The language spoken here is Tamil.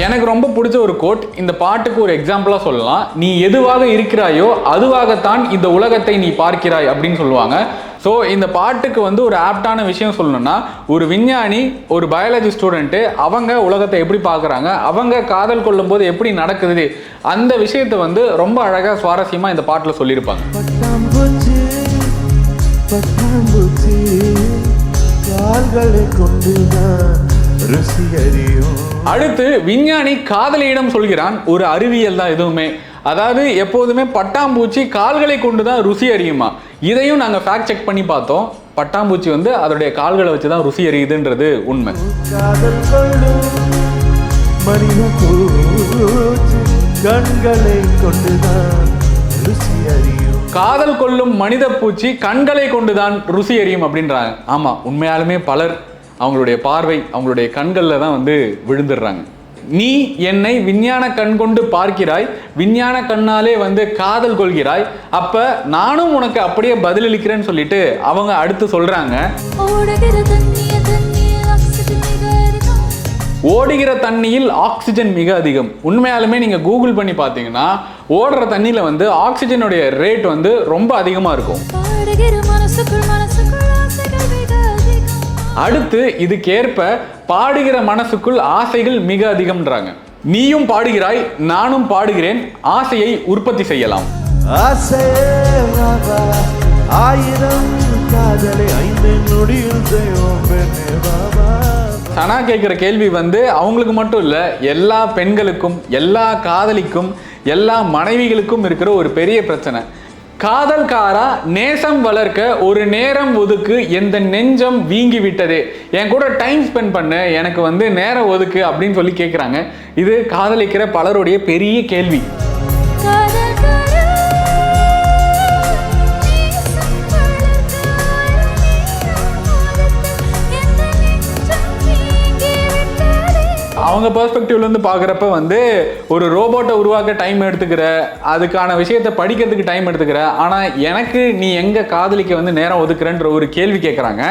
எனக்கு ரொம்ப பிடிச்ச ஒரு கோட் இந்த பாட்டுக்கு ஒரு எக்ஸாம்பிளா சொல்லலாம். நீ எதுவாக இருக்கிறாயோ அதுவாகத்தான் இந்த உலகத்தை நீ பார்க்கிறாய் அப்படின்னு சொல்லுவாங்க. ஸோ இந்த பாட்டுக்கு வந்து ஒரு ஆப்டான விஷயம் சொல்லணும்னா ஒரு விஞ்ஞானி ஒரு பயாலஜி ஸ்டூடெண்ட்டு அவங்க உலகத்தை எப்படி பார்க்குறாங்க அவங்க காதல் கொள்ளும்போது எப்படி நடக்குது அந்த விஷயத்தை வந்து ரொம்ப அழகாக சுவாரஸ்யமாக இந்த பாட்டில் சொல்லியிருப்பாங்க. கால்களை கொண்டுதான் அடுத்து விஞ்ஞானி காதலியிடம் சொல்கிறான் ஒரு அறிவியல் தான் எதுவுமே. அதாவது எப்போதுமே பட்டாம்பூச்சி கால்களை கொண்டு தான் ருசி அறியுமா? இதையும் நாங்கள் ஃபேக்ட் செக் பண்ணி பார்த்தோம். பட்டாம்பூச்சி வந்து அதோடைய கால்களை வச்சு தான் ருசி அறியுதுன்றது உண்மை. காதல் கொள்ளும் மனித பூச்சி கண்களை கொண்டுதான் ருசி அறியும். காதல் கொள்ளும் மனித பூச்சி கண்களை கொண்டுதான் ருசி அறியும் அப்படின்றாங்க. ஆமாம் உண்மையாலுமே பலர் அவங்களுடைய பார்வை அவங்களுடைய கண்களில் தான் வந்து விழுந்துடுறாங்க. நீ என்னை விஞ்ஞான கண் கொண்டு பார்க்கிறாய் விஞ்ஞான கண்ணாலே வந்து காதல் கொள்கிறாய் அப்ப நானும் உனக்கு அப்படியே பதிலளிக்கிறேன்னு சொல்லிட்டு அவங்க அடுத்து சொல்றாங்க. ஓடுகிற தண்ணிய தண்ணியில் ஆக்சிஜன் மிக அதிகம். உண்மையாலுமே நீங்க கூகுள் பண்ணி பார்த்தீங்கன்னா ஓடுற தண்ணியில வந்து ஆக்சிஜனுடைய ரேட் வந்து ரொம்ப அதிகமா இருக்கும். அடுத்து இதுக்கேற்ப பாடுகிற மனசுக்குள் ஆசைகள் மிக அதிகம்ன்றாங்க. நீயும் பாடுகிறாய் நானும் பாடுகிறேன் ஆசையை உற்பத்தி செய்யலாம். ஆயிரம் காதலை ஐந்து நொடியில் செய்வோம் சனா கேட்குற கேள்வி வந்து அவங்களுக்கு மட்டும் இல்லை எல்லா பெண்களுக்கும் எல்லா காதலிக்கும் எல்லா மனைவிகளுக்கும் இருக்கிற ஒரு பெரிய பிரச்சனை. காதல்காரா நேசம் வளர்க்க ஒரு நேரம் ஒதுக்கு எந்த நெஞ்சம் வீங்கி விட்டதே என் கூட டைம் ஸ்பெண்ட் பண்ண எனக்கு வந்து நேரம் ஒதுக்கு அப்படின்னு சொல்லி கேட்குறாங்க இது காதலிக்கிற பலருடைய பெரிய கேள்வி. அவங்க பெர்ஸ்பெக்டிவ்லேருந்து பார்க்குறப்ப வந்து ஒரு ரோபோட்டை உருவாக்க டைம் எடுத்துக்கிற அதுக்கான விஷயத்தை படிக்கிறதுக்கு டைம் எடுத்துக்கிற ஆனால் எனக்கு நீ எங்கே காதலிக்க வந்து நேரம் ஒதுக்குறன்ற ஒரு கேள்வி கேட்குறாங்க